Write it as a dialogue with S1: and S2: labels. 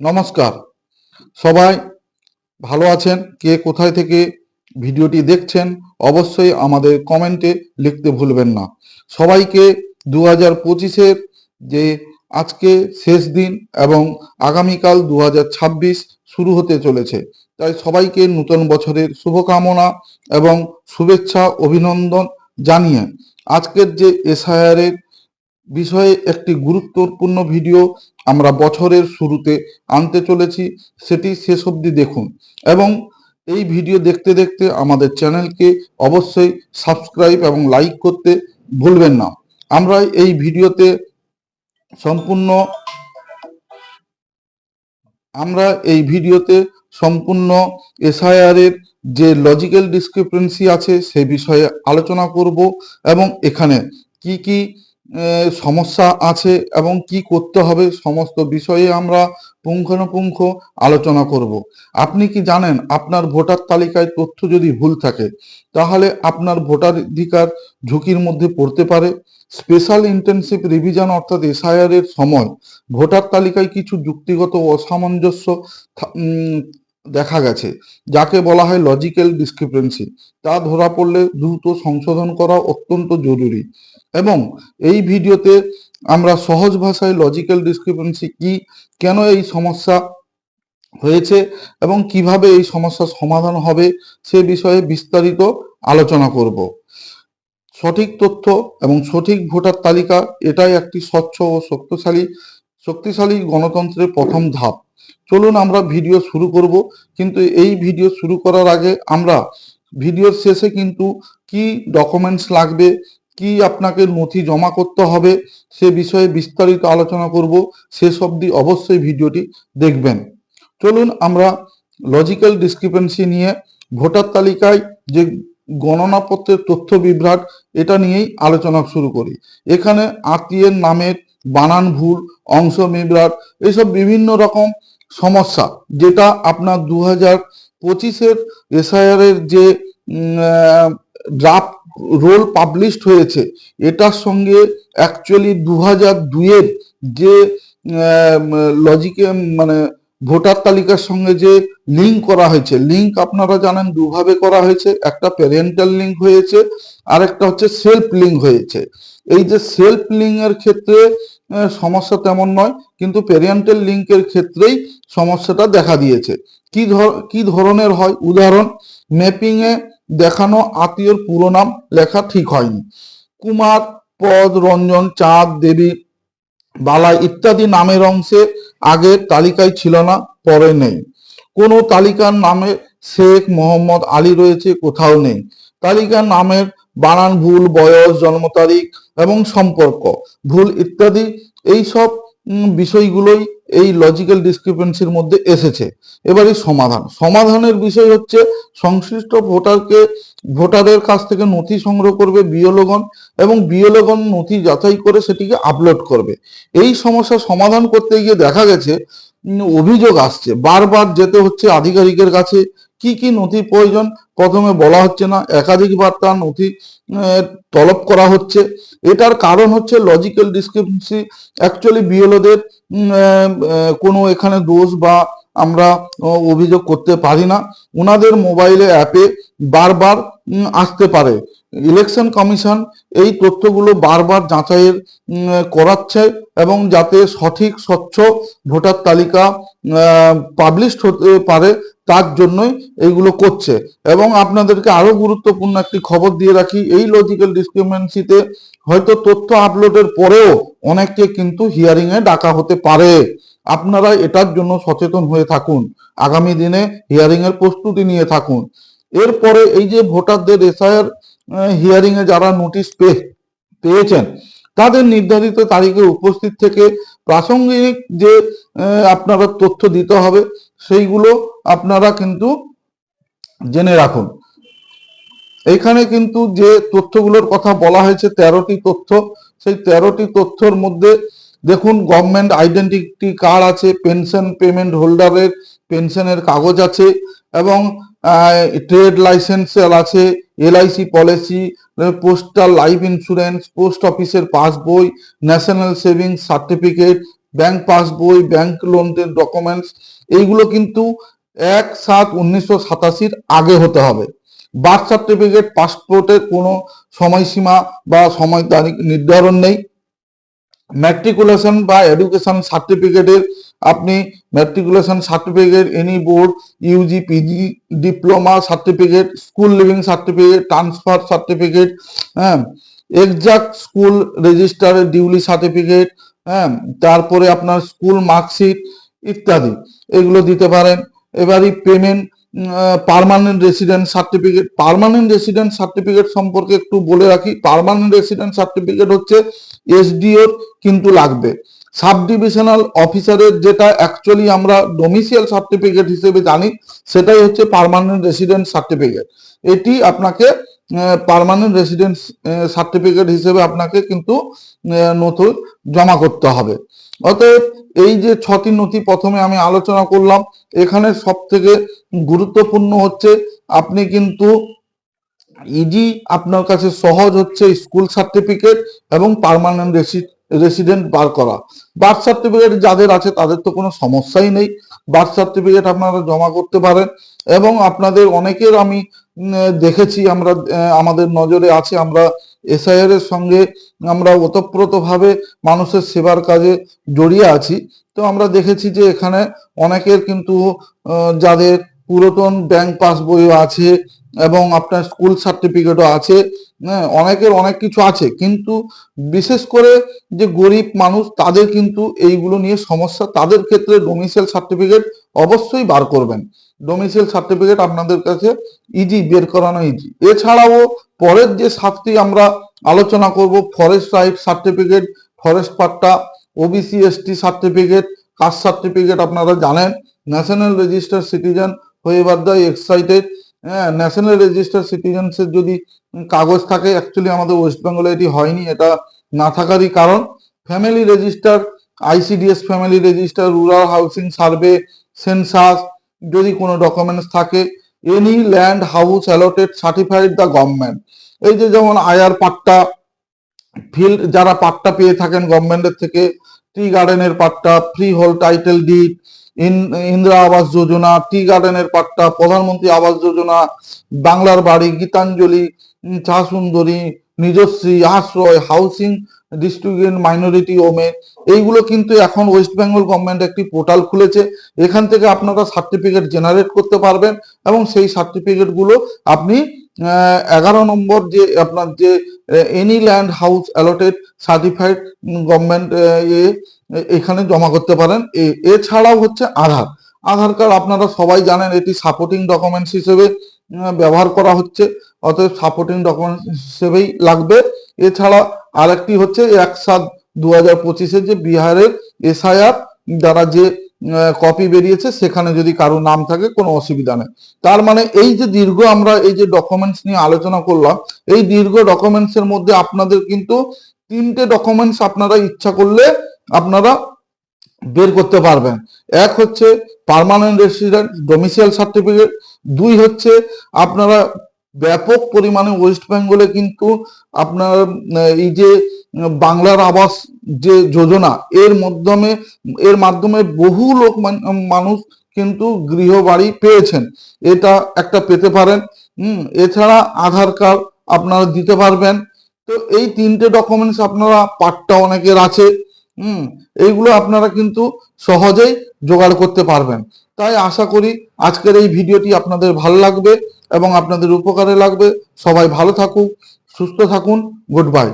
S1: নমস্কার। সবাই ভালো আছেন? কে কোথায় থেকে ভিডিওটি দেখছেন, অবশ্যই আমাদের কমেন্টে লিখতে ভুলবেন না। সবাইকে দু হাজার পঁচিশের যে আজকে শেষ দিন এবং আগামীকাল দু ছাব্বিশ শুরু হতে চলেছে, তাই সবাইকে নূতন বছরের শুভকামনা এবং শুভেচ্ছা, অভিনন্দন জানিয়ে আজকের যে এসআইআরের বিষয়ে একটি গুরুত্বপূর্ণ ভিডিও আমরা বছরের শুরুতে আনতে চলেছি, সেটি শেষ অবধি দেখুন এবং এই ভিডিও দেখতে দেখতে আমাদের চ্যানেলকে অবশ্যই সাবস্ক্রাইব এবং লাইক করতে ভুলবেন না। আমরা এই ভিডিওতে সম্পূর্ণ আমরা এই ভিডিওতে সম্পূর্ণ এসআইআর এর যে লজিক্যাল ডিসক্রিপেন্সি আছে সে বিষয়ে আলোচনা করব এবং এখানে কি কি সমস্যা আছে এবং কি করতে হবে সমস্ত বিষয়ে আমরা পুঙ্খানুপুঙ্খ আলোচনা করব। আপনি কি জানেন, আপনার ভোটার তালিকায় তথ্য যদি ভুল থাকে, তাহলে আপনার ভোটাধিকার ঝুঁকির মধ্যে পড়তে পারে। স্পেশাল ইন্টেনসিভ রিভিশন অর্থাৎ এসআইআর এর সময় ভোটার তালিকায় কিছু যুক্তিগত অসামঞ্জস্য দেখা গেছে, যাকে বলা হয় লজিক্যাল ডিসক্রিপেন্সি তা ধরা পড়লে দ্রুত সংশোধন করা অত্যন্ত জরুরি। এবং এই ভিডিওতে আমরা সহজ ভাষায় লজিক্যাল ডিসক্রিপেন্সি কি, কেন এই সমস্যা হয়েছে, এবং কীভাবে এই সমস্যার সমাধান হবে, সে বিষয়ে বিস্তারিত আলোচনা করব। সঠিক তথ্য এবং সঠিক ভোটার তালিকা, এটাই একটি স্বচ্ছ ও শক্তিশালী শক্তিশালী গণতন্ত্রের প্রথম ধাপ। চলুন আমরা ভিডিও শুরু করব, কিন্তু এই ভিডিও শুরু করার আগে আমরা ভিডিওর শেষে কিন্তু কি ডকুমেন্টস লাগবে, কি আপনাকে নথি জমা করতে হবে, সে বিষয়ে বিস্তারিত আলোচনা করব, শেষ অবধি অবশ্যই ভিডিওটি দেখবেন। চলুন আমরা লজিক্যাল ডিসক্রিপেন্সি নিয়ে ভোটার তালিকায় যে গণনাপত্রের তথ্য বিভ্রাট, এটা নিয়েই আলোচনা শুরু করি। এখানে আত্মীয়ের নামের বানান ভুল অংশ বিভ্রাট এসব বিভিন্ন রকম সমস্যা যেটা আপনার দু হাজার পঁচিশের এসআইআরের যে ড্রাফট রোল পাবলিশড হয়েছে, এটার সঙ্গে অ্যাকচুয়ালি দু হাজার দুইয়ের যে লজিকে মানে ভোটার তালিকার সঙ্গে যে লিঙ্ক করা হয়েছে লিঙ্ক আপনারা জানেন দুভাবে করা হয়েছে, একটা প্যারেন্টাল লিঙ্ক হয়েছে আর একটা হচ্ছে সেলফ লিঙ্ক হয়েছে। এই যে সেলফ লিঙ্ক এর ক্ষেত্রে সমস্যা তেমন নয়, কিন্তু প্যারেন্টাল লিঙ্কের ক্ষেত্রেই সমস্যাটা দেখা দিয়েছে। কি ধর, কি ধরনের হয়? উদাহরণ ম্যাপিং এ দেখানো আত্মীয়র পুরো নাম লেখা ঠিক হয়নি। কুমার, পদ, রঞ্জন, চাঁদ, দেবী বালা ইত্যাদি নামের অংশে আগের তালিকায় ছিল না, পরে নেই। কোনো তালিকার নামে শেখ মোহাম্মদ আলী রয়েছে, কোথাও নেই। তালিকার নামের বানান ভুল, বয়স, জন্ম তারিখ এবং সম্পর্ক, ভুল ইত্যাদি, এইসব বিষয়গুলোই এই লজিক্যাল ডিসক্রিপেন্সির মধ্যে এসেছে। এবারই সমাধান। সমাধানের বিষয় হচ্ছে, সংশ্লিষ্ট ভোটারকে, ভোটারের কাছ থেকে নথি সংগ্রহ করবে বিয়লগণ এবং বিয়লগণ নথি যাচাই করে সেটিকে আপলোড করবে। এই সমস্যা সমাধান করতে গিয়ে দেখা গেছে অভিযোগ আসছে। বারবার যেতে হচ্ছে আধিকারিকের কাছে কি কি নথি প্রয়োজন? প্রথমে বলা হচ্ছে না একাধিকবার তার নথি তলব করা হচ্ছে। এটার কারণ হচ্ছে লজিক্যাল ডিসক্রিপেন্সি অ্যাকচুয়ালি বিএলওদের কোনো এখানে দোষ বা আমরা অভিযোগ করতে পারি না। ওনাদের মোবাইলে অ্যাপে বারবার আসতে পারে। ইলেকশন কমিশন এই তথ্যগুলো বারবার যাচাইয়ের করাচ্ছে এবং যাতে সঠিক, স্বচ্ছ ভোটার তালিকা পাবলিশড হতে পারে তার জন্যই এইগুলো করছে। এবং আপনাদেরকে আরও গুরুত্বপূর্ণ একটি খবর দিয়ে রাখি, এই লজিক্যাল ডিসক্রিমিনেন্সিতে হয়তো তথ্য আপলোডের পরেও অনেককে কিন্তু হিয়ারিংয়ে ডাকা হতে পারে। আপনারা এটার জন্য সচেতন হয়ে থাকুন। আগামী দিনে হিয়ারিংয়ের প্রস্তুতি নিয়ে থাকুন। এরপরে এই যে ভোটারদের এসআইআর হিয়ারিং এ যারা নোটিশ পেয়েছেন, তাদের নির্ধারিত তারিখে উপস্থিত থেকে প্রাসঙ্গিক যে আপনারা তথ্য দিতে হবে, সেইগুলো আপনারা কিন্তু জেনে রাখুন। এখানে কিন্তু যে তথ্যগুলোর কথা বলা হয়েছে, তেরোটি তথ্য, সেই তেরোটি তথ্যর মধ্যে দেখুন গভর্নমেন্ট আইডেন্টিটি কার্ড আছে পেনশন পেমেন্ট হোল্ডারের পেনশনের কাগজ আছে, এবং ট্রেড লাইসেন্স আছে LIC policy postal life insurance post অফিসের পাসবই ন্যাশনাল সেভিংস সার্টিফিকেট ব্যাংক পাসবই ব্যাংক লোনের ডকুমেন্টস এইগুলো কিন্তু এক সাত উনিশশো সাতাশির আগে হতে হবে। বার্থ সার্টিফিকেট পাসপোর্টের কোনো সময়সীমা বা সময় তারিখ নির্ধারণ নেই। ম্যাট্রিকুলেশন বা এডুকেশন সার্টিফিকেটের আপনি matriculation certificate any board UG PG diploma certificate school leaving certificate transfer certificate হ্যাঁ এক্সাক্ট স্কুল রেজিস্টারের ডিউলি সার্টিফিকেট হ্যাঁ তারপরে আপনার স্কুল মার্কশিট ইত্যাদি, এগুলো দিতে পারেন। এবারই payment permanent resident certificate permanent resident certificate সম্পর্কে একটু বলে রাখি। পারমানেন্ট রেসিডেন্ট সার্টিফিকেট হচ্ছে এসডিওর কিন্তু লাগবে। সাব ডিভিশনাল অফিসারের যেটা অ্যাকচুয়ালি আমরা ডোমিসিয়াল সার্টিফিকেট হিসেবে জানি, সেটাই হচ্ছে পারমানেন্ট রেসিডেন্ট সার্টিফিকেট এটি আপনাকে পার্মানেন্ট রেসিডেন্স সার্টিফিকেট হিসেবে আপনাকে কিন্তু নথি জমা করতে হবে। অতএব এই যে ছটি নথি প্রথমে আমি আলোচনা করলাম, এখানে সব থেকে গুরুত্বপূর্ণ হচ্ছে আপনি কিন্তু ইজি আপনার কাছে সহজ হচ্ছে স্কুল সার্টিফিকেট এবং পার্মানেন্ট রেসিডেন্ট বার করা। বার্থ সার্টিফিকেট যাদের আছে তাদের তো কোনো সমস্যাই নেই। বার্থ সার্টিফিকেট আপনারা জমা করতে পারেন এবং আপনাদের অনেকের আমি দেখেছি আমরা আমাদের নজরে আছে, আমরা এসআইআর এর সঙ্গে আমরা ওতপ্রোতভাবে মানুষের সেবার কাজে জড়িয়ে আছি। তো আমরা দেখেছি যে এখানে অনেকের কিন্তু যাদের পুরাতন ব্যাংক পাসবইও আছে এবং আপনার স্কুল সার্টিফিকেটও আছে হ্যাঁ অনেকের অনেক কিছু আছে, কিন্তু বিশেষ করে যে গরিব মানুষ, তাদের কিন্তু এইগুলো নিয়ে সমস্যা, তাদের ক্ষেত্রে ডোমিসিয়াল সার্টিফিকেট অবশ্যই বার করবেন। ডোমিসিয়াল সার্টিফিকেট আপনাদের কাছে ইজি বের করানো ইজি এছাড়াও পরের যে সাতটি আমরা আলোচনা করব forest right certificate forest patta OBC ST certificate caste certificate আপনারা জানেন ন্যাশনাল রেজিস্টার সিটিজেন হয়ে বাদ দেয় এক্সাইটেড হ্যাঁ ন্যাশনাল রেজিস্টার সিটিজেন্সের যদি কাগজ থাকে অ্যাকচুয়ালি আমাদের ওয়েস্ট বেঙ্গলে এটি হয়নি, এটা না থাকারই কারণ। Family register ICDS family register rural housing survey census যদি কোনো ডকুমেন্টস থাকে any land house allotted certified the government এই যে যেমন আয়ার পাট্টা ফিল্ড যারা পাট্টা পেয়ে থাকেন গভর্নমেন্টের থেকে টি গার্ডেনের patta freehold title deed Indira Awas Yojana, tea গার্ডেনের পাট্টা, প্রধানমন্ত্রী আবাস যোজনা, বাংলার বাড়ি, গীতাঞ্জলি চা সুন্দরী নিজশ্রী, আশ্রয়, হাউসিং ডিস্ট্রিবিউশন মাইনরিটি ওমে। এইগুলো কিন্তু এখন ওয়েস্ট বেঙ্গল গভর্নমেন্ট একটি পোর্টাল খুলেছে। এখান থেকে আপনারা সার্টিফিকেট জেনারেট করতে পারবেন এবং সেই সার্টিফিকেটগুলো আপনি এগারো নম্বর যে আপনার যে any land house allotted certified government এখানে জমা করতে পারেন। এ- এছাড়াও হচ্ছে আধার। আধার কার্ড আপনারা সবাই জানেন, এটি সাপোর্টিং ডকুমেন্টস হিসেবে ব্যবহার করা হচ্ছে। অতএব সাপোর্টিং ডকুমেন্টস হিসেবেই লাগবে। এছাড়া আরেকটি হচ্ছে এক সাত দু হাজার পঁচিশের যে বিহারের এসআইআর দ্বারা যে কপি বেরিয়েছে, সেখানে যদি কারও নাম থাকে, কোনো অসুবিধা নেই। তার মানে এই যে দীর্ঘ আমরা এই যে ডকুমেন্টস নিয়ে আলোচনা করলাম, এই দীর্ঘ ডকুমেন্টস এর মধ্যে আপনাদের কিন্তু তিনটে ডকুমেন্টস আপনারা ইচ্ছা করলে আপনারা বের করতে পারবেন। এক হচ্ছে পার্মানেন্ট রেসিডেন্ট ডোমিসিয়াল সার্টিফিকেট দুই হচ্ছে আপনারা ব্যাপক পরিমাণে ওয়েস্ট বেঙ্গলে কিন্তু আপনার এই যে বাংলার আবাস যে যোজনা, এর মাধ্যমে এর মাধ্যমে বহু লোক মানুষ কিন্তু গৃহবাড়ি পেয়েছেন। এটা একটা পেতে পারেন। এছাড়া আধার কার্ড আপনারা দিতে পারবেন। তো এই তিনটে ডকুমেন্টস আপনারা পাট্টা অনেকের আছে। হুম, এইগুলো আপনারা কিন্তু সহজেই জোগাড় করতে পারবেন। তাই আশা করি আজকের এই ভিডিওটি আপনাদের ভালো লাগবে এবং আপনাদের উপকারে লাগবে। সবাই ভালো থাকুক, সুস্থ থাকুন, গুড বাই।